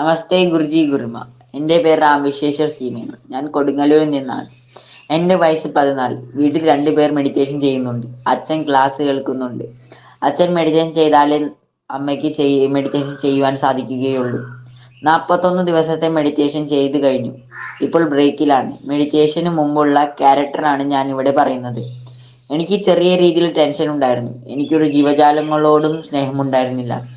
നമസ്തേ ഗുരുജി ഗുരുമ. എന്റെ പേര് വിശേഷർ സീമേന ഞാൻ കൊടുങ്ങല്ലൂരിൽ നിന്നാണ്. എന്റെ വയസ്സ് പതിനാല്. വീട്ടിൽ രണ്ടുപേർ മെഡിറ്റേഷൻ ചെയ്യുന്നുണ്ട്. അച്ഛൻ ക്ലാസ് കേൾക്കുന്നുണ്ട്. അച്ഛൻ മെഡിറ്റേഷൻ ചെയ്താലേ അമ്മയ്ക്ക് ചെയ് മെഡിറ്റേഷൻ ചെയ്യുവാൻ സാധിക്കുകയുള്ളൂ. നാൽപ്പത്തൊന്ന് ദിവസത്തെ മെഡിറ്റേഷൻ ചെയ്തു കഴിഞ്ഞു. ഇപ്പോൾ ബ്രേക്കിലാണ് മെഡിറ്റേഷന് മുമ്പുള്ള ക്യാരക്ടറാണ് ഞാൻ ഇവിടെ പറയുന്നത്. എനിക്ക് ചെറിയ രീതിയിൽ ടെൻഷൻ ഉണ്ടായിരുന്നു. എനിക്കൊരു ജീവജാലങ്ങളോടും സ്നേഹമുണ്ടായിരുന്നില്ല.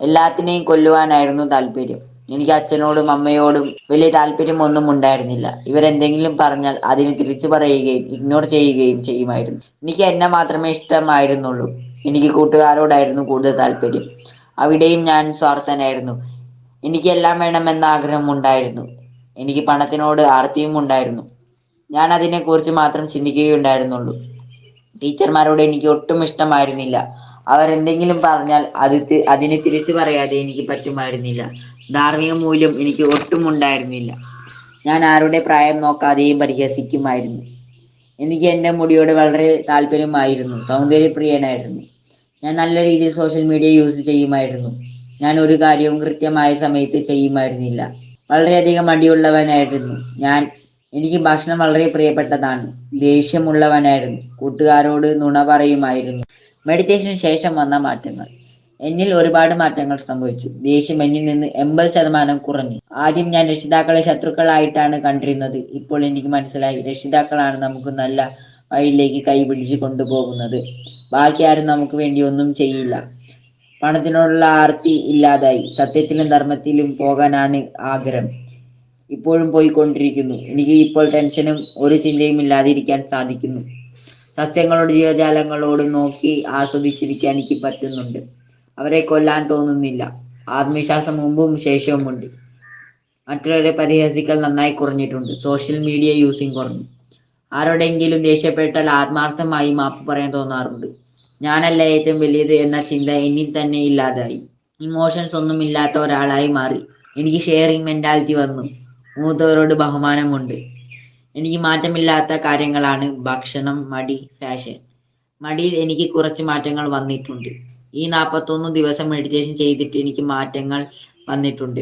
എല്ലാത്തിനെയും കൊല്ലുവാനായിരുന്നു താല്പര്യം. എനിക്ക് അച്ഛനോടും അമ്മയോടും വലിയ താല്പര്യമൊന്നും ഉണ്ടായിരുന്നില്ല. ഇവരെന്തെങ്കിലും പറഞ്ഞാൽ അതിന് തിരിച്ചു പറയുകയും ഇഗ്നോർ ചെയ്യുകയും ചെയ്യുമായിരുന്നു. എനിക്ക് എന്നെ മാത്രമേ ഇഷ്ടമായിരുന്നുള്ളൂ. എനിക്ക് കൂട്ടുകാരോടായിരുന്നു കൂടുതൽ താല്പര്യം. അവിടെയും ഞാൻ സ്വാർത്ഥനായിരുന്നു. എനിക്ക് എല്ലാം വേണമെന്ന ആഗ്രഹം ഉണ്ടായിരുന്നു. എനിക്ക് പണത്തിനോട് ആർത്തിയും ഉണ്ടായിരുന്നു. ഞാൻ അതിനെക്കുറിച്ച് മാത്രം ചിന്തിക്കുകയുണ്ടായിരുന്നുള്ളൂ. ടീച്ചർമാരോട് എനിക്ക് ഒട്ടും ഇഷ്ടമായിരുന്നില്ല. അവർ എന്തെങ്കിലും പറഞ്ഞാൽ അത് അതിന് തിരിച്ചു പറയാതെ എനിക്ക് പറ്റുമായിരുന്നില്ല. ധാർമ്മിക മൂല്യം എനിക്ക് ഒട്ടും ഉണ്ടായിരുന്നില്ല. ഞാൻ ആരുടെ പ്രായം നോക്കാതെയും പരിഹസിക്കുമായിരുന്നു. എനിക്ക് എന്റെ മുടിയോട് വളരെ താല്പര്യമായിരുന്നു. സൗന്ദര്യപ്രിയനായിരുന്നു. ഞാൻ നല്ല രീതിയിൽ സോഷ്യൽ മീഡിയ യൂസ് ചെയ്യുമായിരുന്നു. ഞാൻ ഒരു കാര്യവും കൃത്യമായ സമയത്ത് ചെയ്യുമായിരുന്നില്ല. വളരെയധികം മടിയുള്ളവനായിരുന്നു. ഞാൻ എനിക്ക് ഭക്ഷണം വളരെ പ്രിയപ്പെട്ടതാണ്. ദേഷ്യമുള്ളവനായിരുന്നു. കൂട്ടുകാരോട് നുണ പറയുമായിരുന്നു. മെഡിറ്റേഷന് ശേഷം വന്ന മാറ്റങ്ങൾ. എന്നിൽ ഒരുപാട് മാറ്റങ്ങൾ സംഭവിച്ചു. ദേഷ്യം എന്നിൽ നിന്ന് എൺപത് ശതമാനം കുറഞ്ഞു. ആദ്യം ഞാൻ രക്ഷിതാക്കളെ ശത്രുക്കളായിട്ടാണ് കണ്ടിരുന്നത്. ഇപ്പോൾ എനിക്ക് മനസ്സിലായി. രക്ഷിതാക്കളാണ് നമുക്ക് നല്ല വഴിയിലേക്ക് കൈപിടിച്ച് കൊണ്ടുപോകുന്നത്. ബാക്കി ആരും നമുക്ക് വേണ്ടി ഒന്നും ചെയ്യില്ല. പണത്തിനോടുള്ള ആർത്തി ഇല്ലാതായി. സത്യത്തിലും ധർമ്മത്തിലും പോകാനാണ് ആഗ്രഹം. ഇപ്പോഴും പോയിക്കൊണ്ടിരിക്കുന്നു. എനിക്ക് ഇപ്പോൾ ടെൻഷനും ഒരു ചിന്തയും ഇല്ലാതിരിക്കാൻ സാധിക്കുന്നു. സസ്യങ്ങളോട് ജീവജാലങ്ങളോട് നോക്കി ആസ്വദിച്ചിരിക്കാൻ എനിക്ക് പറ്റുന്നുണ്ട്. അവരെ കൊല്ലാൻ തോന്നുന്നില്ല. ആത്മവിശ്വാസം മുമ്പും ശേഷവുമുണ്ട്. മറ്റുള്ളവരെ പരിഹസിക്കൽ നന്നായി കുറഞ്ഞിട്ടുണ്ട്. സോഷ്യൽ മീഡിയ യൂസിങ് കുറഞ്ഞു. ആരോടെങ്കിലും ദേഷ്യപ്പെട്ടാൽ ആത്മാർത്ഥമായി മാപ്പ് പറയാൻ തോന്നാറുണ്ട്. ഞാനല്ല ഏറ്റവും വലിയത് എന്ന ചിന്ത എന്നിൽ തന്നെ ഇല്ലാതായി. ഇമോഷൻസ് ഒന്നും ഇല്ലാത്ത ഒരാളായി മാറി. എനിക്ക് ഷെയറിങ് മെന്റാലിറ്റി വന്നു. മൂത്തവരോട് ബഹുമാനമുണ്ട്. എനിക്ക് മാറ്റമില്ലാത്ത കാര്യങ്ങളാണ് ഭക്ഷണം മടി ഫാഷൻ മടിയിൽ എനിക്ക് കുറച്ച് മാറ്റങ്ങൾ വന്നിട്ടുണ്ട്. ഈ നാൽപ്പത്തൊന്ന് ദിവസം മെഡിറ്റേഷൻ ചെയ്തിട്ട് എനിക്ക് മാറ്റങ്ങൾ വന്നിട്ടുണ്ട്.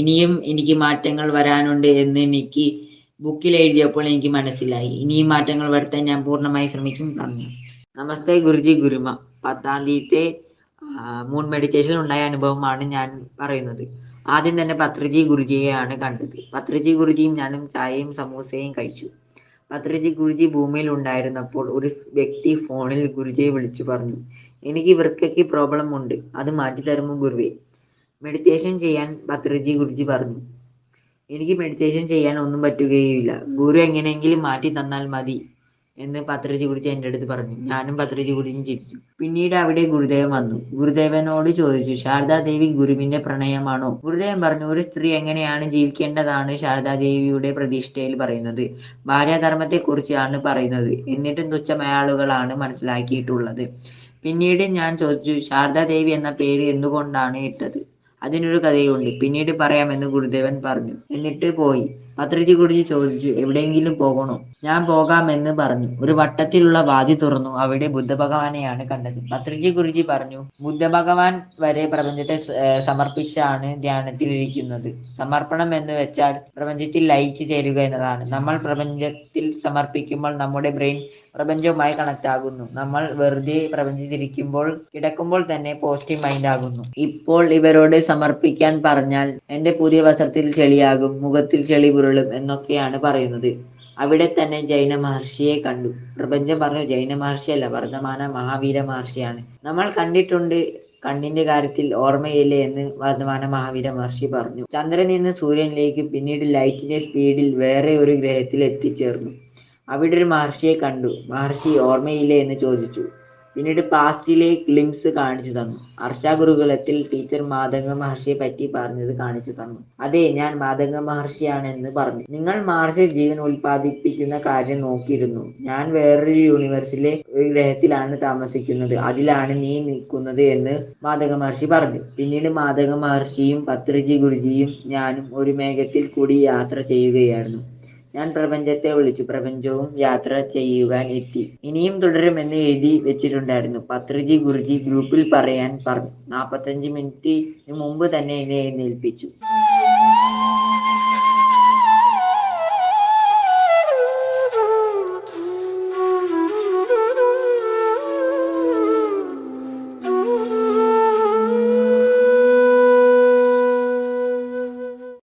ഇനിയും എനിക്ക് മാറ്റങ്ങൾ വരാനുണ്ട് എന്ന് എനിക്ക് ബുക്കിൽ എഴുതിയപ്പോൾ എനിക്ക് മനസ്സിലായി. ഇനിയും മാറ്റങ്ങൾ വരുത്താൻ ഞാൻ പൂർണമായി ശ്രമിക്കും. നന്ദി. നമസ്തേ ഗുരുജി ഗുരുമ. പത്താം തീയതി മൂൺ മെഡിറ്റേഷൻ ഉണ്ടായ അനുഭവമാണ് ഞാൻ പറയുന്നത്. ആദ്യം തന്നെ പത്രജി ഗുരുജിയെയാണ് കണ്ടത്. പത്രജി ഗുരുജിയും ഞാനും ചായയും സമൂസയും കഴിച്ചു. പത്രജി ഗുരുജി ഭൂമിയിൽ ഉണ്ടായിരുന്നപ്പോൾ ഒരു വ്യക്തി ഫോണിൽ ഗുരുജിയെ വിളിച്ചു പറഞ്ഞു എനിക്ക് വൃക്കയ്ക്ക് പ്രോബ്ലം ഉണ്ട്. അത് മാറ്റിത്തരുമോ ഗുരുവേ? മെഡിറ്റേഷൻ ചെയ്യാൻ പത്രജി ഗുരുജി പറഞ്ഞു. എനിക്ക് മെഡിറ്റേഷൻ ചെയ്യാൻ ഒന്നും പറ്റുകയില്ല ഗുരു എങ്ങനെയെങ്കിലും മാറ്റി തന്നാൽ മതി. എന്ന് പത്രിജി ഗുരുജി എന്റെ അടുത്ത് പറഞ്ഞു. ഞാനും പത്രിജി ഗുരുജിയും ചിരിച്ചു. പിന്നീട് അവിടെ ഗുരുദേവൻ വന്നു. ഗുരുദേവനോട് ചോദിച്ചു ശാരദാദേവി ഗുരുവിന്റെ പ്രണയമാണോ? ഗുരുദേവൻ പറഞ്ഞു ഒരു സ്ത്രീ എങ്ങനെയാണ് ജീവിക്കേണ്ടതാണ് ശാരദാദേവിയുടെ പ്രതിഷ്ഠയിൽ പറയുന്നത്? ഭാര്യാധർമ്മത്തെക്കുറിച്ചാണ് പറയുന്നത്. എന്നിട്ടും തുച്ഛമായ ആളുകളാണ് മനസ്സിലാക്കിയിട്ടുള്ളത്. പിന്നീട് ഞാൻ ചോദിച്ചു ശാരദാദേവി എന്ന പേര് എന്തുകൊണ്ടാണ് ഇട്ടത്? അതിനൊരു കഥയുണ്ട്. പിന്നീട് പറയാമെന്ന് ഗുരുദേവൻ പറഞ്ഞു. എന്നിട്ട് പോയി. പത്രിജി കുടിച്ച് ചോദിച്ചു എവിടെയെങ്കിലും പോകണോ? ഞാൻ പോകാമെന്ന് പറഞ്ഞു. ഒരു വട്ടത്തിലുള്ള വാതി തുറന്നു. അവിടെ ബുദ്ധഭഗവാനെയാണ് കണ്ടത്. പത്രിജി ഗുരുജി പറഞ്ഞു ബുദ്ധഭഗവാൻ വരെ പ്രപഞ്ചത്തെ സമർപ്പിച്ചാണ് ധ്യാനത്തിൽ ഇരിക്കുന്നത് സമർപ്പണം എന്ന് വെച്ചാൽ പ്രപഞ്ചത്തിൽ ലയിച്ചു ചേരുക എന്നതാണ്. നമ്മൾ പ്രപഞ്ചത്തിൽ സമർപ്പിക്കുമ്പോൾ നമ്മുടെ ബ്രെയിൻ പ്രപഞ്ചവുമായി കണക്ട് ആകുന്നു. നമ്മൾ വെറുതെ പ്രപഞ്ചത്തിരിക്കുമ്പോൾ കിടക്കുമ്പോൾ തന്നെ പോസിറ്റീവ് മൈൻഡ് ആകുന്നു. ഇപ്പോൾ ഇവരോട് സമർപ്പിക്കാൻ പറഞ്ഞാൽ എന്റെ പുതിയ വസ്ത്രത്തിൽ ചെളിയാകും മുഖത്തിൽ ചെളി പുരളും എന്നൊക്കെയാണ് പറയുന്നത്. അവിടെ തന്നെ ജൈന മഹർഷിയെ കണ്ടു. പ്രപഞ്ചം പറഞ്ഞു ജൈന മഹർഷിയല്ല വർദ്ധമാന മഹാവീര മഹർഷിയാണ്. നമ്മൾ കണ്ടിട്ടുണ്ട് കണ്ണിന്റെ കാര്യത്തിൽ ഓർമ്മയില്ലേ എന്ന് വർദ്ധമാന മഹാവീര മഹർഷി പറഞ്ഞു. ചന്ദ്രനിൽ നിന്ന് സൂര്യനിലേക്ക് പിന്നീട് ലൈറ്റിന്റെ സ്പീഡിൽ വേറെ ഒരു ഗ്രഹത്തിൽ എത്തിച്ചേർന്നു. അവിടെ ഒരു മഹർഷിയെ കണ്ടു. മഹർഷി ഓർമ്മയില്ലേ എന്ന് ചോദിച്ചു. പിന്നീട് പാസ്റ്റിലെ ഗ്ലിംസ് കാണിച്ചു തന്നു. ഹർഷ ഗുരുകുലത്തിൽ ടീച്ചർ മാതംഗ മഹർഷിയെ പറ്റി പറഞ്ഞത് കാണിച്ചു തന്നു. അതെ ഞാൻ മാതംഗ മഹർഷിയാണെന്ന് പറഞ്ഞു. നിങ്ങൾ മഹർഷി ജീവൻ ഉൽപ്പാദിപ്പിക്കുന്ന കാര്യം നോക്കിയിരുന്നു. ഞാൻ വേറൊരു യൂണിവേഴ്സിലെ ഒരു ഗ്രഹത്തിലാണ് താമസിക്കുന്നത്. അതിലാണ് നീ നിൽക്കുന്നത് എന്ന് മാതംഗ മഹർഷി പറഞ്ഞു. പിന്നീട് മാതംഗ മഹർഷിയും പത്രിജി ഗുരുജിയും ഞാനും ഒരു മേഘത്തിൽ കൂടി യാത്ര ചെയ്യുകയായിരുന്നു. ഞാൻ പ്രപഞ്ചത്തെ വിളിച്ചു. പ്രപഞ്ചവും യാത്ര ചെയ്യുവാൻ എത്തി. ഇനിയും തുടരുമെന്ന് എഴുതി വെച്ചിട്ടുണ്ടായിരുന്നു. പത്രിജി ഗുരുജി ഗ്രൂപ്പിൽ പറയാൻ പറഞ്ഞു നാൽപ്പത്തഞ്ച് മിനിറ്റിന് മുമ്പ് തന്നെ എന്നെ എഴുന്നേൽപ്പിച്ചു.